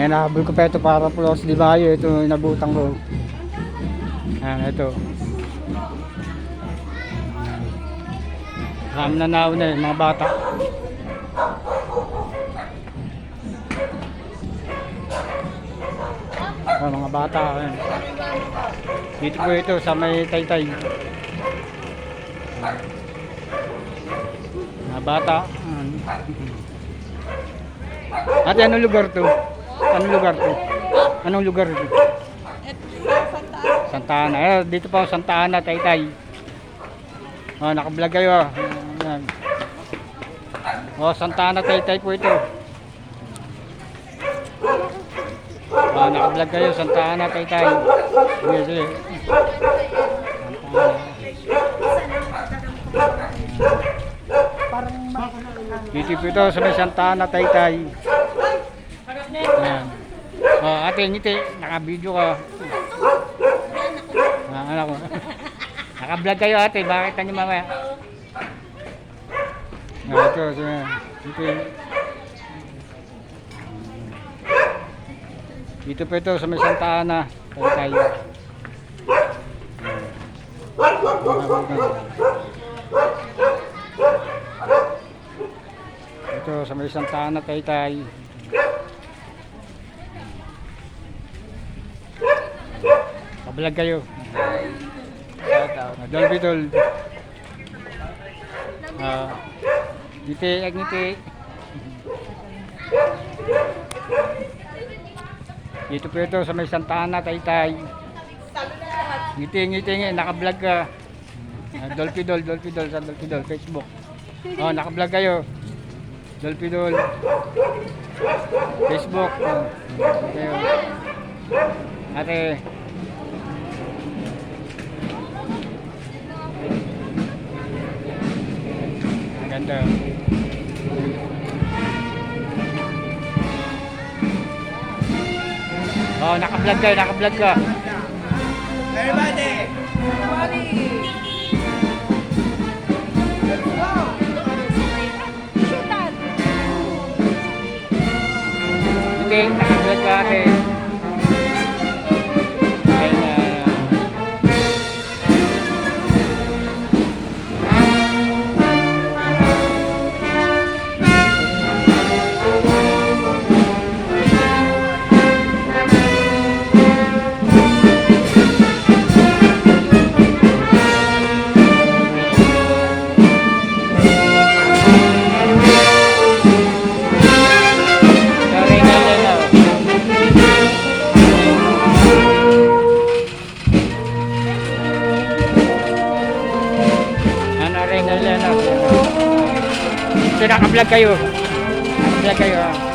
Ayan, nahabol ko pa ito para plus di ba ito inabutang ko. Ayan, ito. Ram na nauna eh, mga bata. Oh, mga bata. Ayan. Dito po ito sa may taytay. Mga bata. Ayan. Ate, anong lugar to? Anong lugar to? Anong lugar to? Santa Ana. Eh, dito po Santa Ana, Taytay. Oh, naka-vlog kayo. ah. Ayan. Oh, Santa Ana, Taytay po ito. Oh, naka-vlog kayo, Santa Ana, Taytay. Sige, sige. Santa Ana. Dito po ito sa may Santa Ana, Taytay. Ayan. Oh, ate, ngiti. Naka-video ka. Ah, anak ko. Naka-vlog kayo ate, bakit niyo mamaya? Ah, ito, sige. Dito. Dito po ito sa may Santa Ana. Taytay. Ito sa may Santa Ana, Taytay. Pabalag kayo. Ah, Dolby Dol. Ah, ngiti, ag. Dito po ito sa may Santa Ana, Taytay. Ngiti, ngiti, ngiti, naka-vlog ka. Ah, Dolphy Dol, Dolphy Dol sa Dolphy Dol, Facebook. Oh, naka-vlog kayo. Dolphy Dol. Facebook. Oh, kayo. Ate. Ganda. Oh, naka-vlog ka, naka-vlog ka. Everybody! Hindi, naka-vlog ka ate. Ito, naka-vlog kayo. Naka-vlog kayo. ah.